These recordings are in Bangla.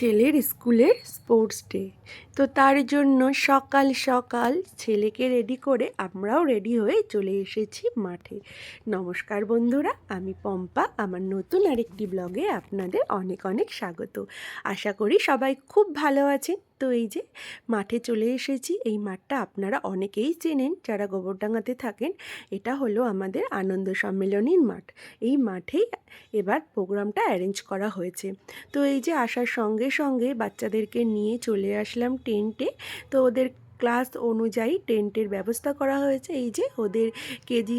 ছেলের স্কুলের স্পোর্টস ডে তো তার জন্য সকাল সকাল ছেলেকে রেডি করে আমরাও রেডি হয়ে চলে এসেছি মাঠে। নমস্কার বন্ধুরা, আমি পম্পা। আমার নতুন আরেকটি ব্লগে আপনাদের অনেক অনেক স্বাগত। আশা করি সবাই খুব ভালো আছেন। তো এই যে মাঠে চলে এসেছি, এই মাঠটা আপনারা অনেকেই চেনেন, যারা গোবরডাঙ্গাতে থাকেন, এটা হলো আমাদের আনন্দ সম্মেলনীর মাঠ। এই মাঠেই এবার প্রোগ্রামটা অ্যারেঞ্জ করা হয়েছে। তো এই যে আসার সঙ্গে সঙ্গে বাচ্চাদেরকে নিয়ে চলে আসলাম টেন্টে। তো ওদের ক্লাস অনুযায়ী টেন্টের ব্যবস্থা করা হয়েছে। এই যে ওদের কেজি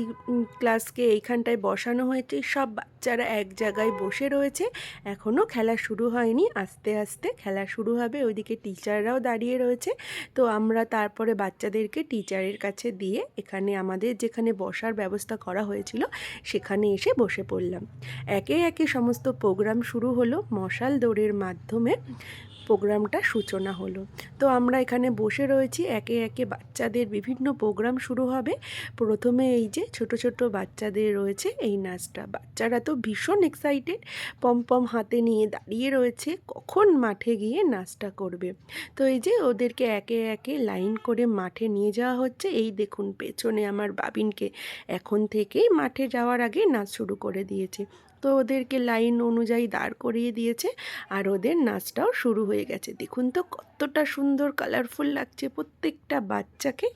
ক্লাসকে এইখানটায় বসানো হয়েছে। সব বাচ্চারা এক জায়গায় বসে রয়েছে। এখনও খেলা শুরু হয়নি। আস্তে আস্তে খেলা শুরু হবে। ওইদিকে টিচাররাও দাঁড়িয়ে রয়েছে। তো আমরা তারপরে বাচ্চাদেরকে টিচারের কাছে দিয়ে এখানে আমাদের যেখানে বসার ব্যবস্থা করা হয়েছিল, সেখানে এসে বসে পড়লাম। একে একে সমস্ত প্রোগ্রাম শুরু হলো মশাল দৌড়ের মাধ্যমে। প্রোগ্রামটা সূচনা হলো। তো আমরা এখানে বসে রয়েছি, একে একে বাচ্চাদের বিভিন্ন প্রোগ্রাম শুরু হবে। প্রথমে এই যে ছোট ছোট বাচ্চাদের রয়েছে এই নাচটা। বাচ্চারা তো ভীষণ এক্সাইটেড পম পম হাতে নিয়ে দাঁড়িয়ে রয়েছে, কখন মাঠে গিয়ে নাচটা করবে? তো এই যে ওদেরকে একে একে লাইন করে মাঠে নিয়ে যাওয়া হচ্ছে। এই দেখুন, পেছনে আমার বাবিনকে এখন থেকেই মাঠে যাওয়ার আগে নাচ শুরু করে দিয়েছে। তো ওদেরকে লাইন অনুযায়ী দাঁড় করিয়ে দিয়েছে আর ওদের নাচটাও শুরু হয়ে গেছে। দেখুন তো কতটা সুন্দর কালারফুল লাগছে প্রত্যেকটা বাচ্চাকে।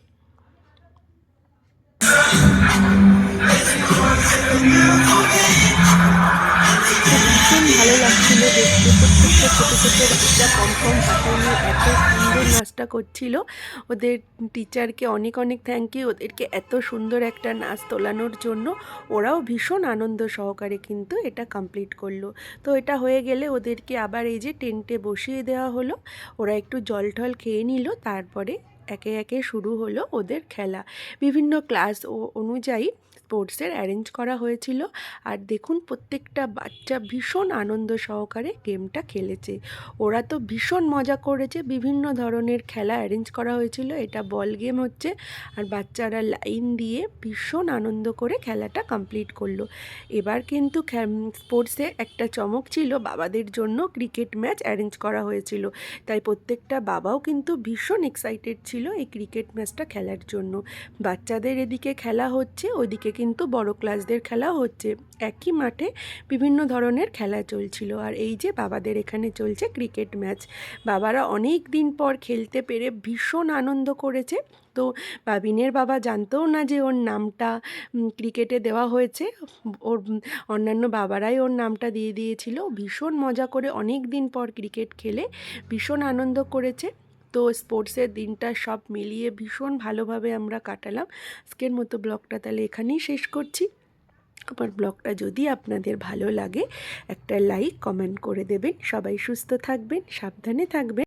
ছোটো ছোটো এত সুন্দর নাচটা করছিল। ওদের টিচারকে অনেক অনেক থ্যাংক ইউ ওদেরকে এত সুন্দর একটা নাচ তোলানোর জন্য ওরাও ভীষণ আনন্দ সহকারে কিন্তু এটা কমপ্লিট করল। তো এটা হয়ে গেলে ওদেরকে আবার এই যে টেন্টে বসিয়ে দেওয়া হলো, ওরা একটু জল টল খেয়ে নিল, তারপরে একে একে শুরু হলো ওদের খেলা। বিভিন্ন ক্লাস ও অনুযায়ী স্পোর্টসের অ্যারেঞ্জ করা হয়েছিল। আর দেখুন, প্রত্যেকটা বাচ্চা ভীষণ আনন্দ সহকারে গেমটা খেলেছে। ওরা তো ভীষণ মজা করেছে, বিভিন্ন ধরনের খেলা অ্যারেঞ্জ করা হয়েছিল। এটা বল গেম হচ্ছে। আর বাচ্চারা লাইন দিয়ে ভীষণ আনন্দ করে খেলাটা কমপ্লিট করল। এবার কিন্তু স্পোর্টসে একটা চমক ছিল, বাবাদের জন্য ক্রিকেট ম্যাচ অ্যারেঞ্জ করা হয়েছিল। তাই প্রত্যেকটা বাবাও কিন্তু ভীষণ এক্সাইটেড ছিল এই ক্রিকেট ম্যাচটা খেলার জন্য। বাচ্চাদের এদিকে খেলা হচ্ছে ওইদিকে কিন্তু বড় ক্লাসদের খেলা হচ্ছে। একই মাঠে বিভিন্ন ধরনের খেলা চলছিল। আর এই যে বাবাদের এখানে চলছে ক্রিকেট ম্যাচ বাবারা অনেক দিন পর খেলতে পেরে ভীষণ আনন্দ করেছে। তো বাবিনের বাবা জানতেও না যে ওর নামটা ক্রিকেটে দেওয়া হয়েছে। ওর অন্যান্য বাবারাই ওর নামটা দিয়ে দিয়েছিল। ভীষণ মজা করে অনেক দিন পর ক্রিকেট খেলে ভীষণ আনন্দ করেছে। তো স্পোর্টসের দিনটা সব মিলিয়ে ভীষণ ভালোভাবে আমরা কাটালাম। আজকের মতো ব্লগটা তাহলে এখানেই শেষ করছি। আমার ব্লগটা যদি আপনাদের ভালো লাগে একটা লাইক, কমেন্ট করে দেবেন। সবাই সুস্থ থাকবেন, সাবধানে থাকবেন।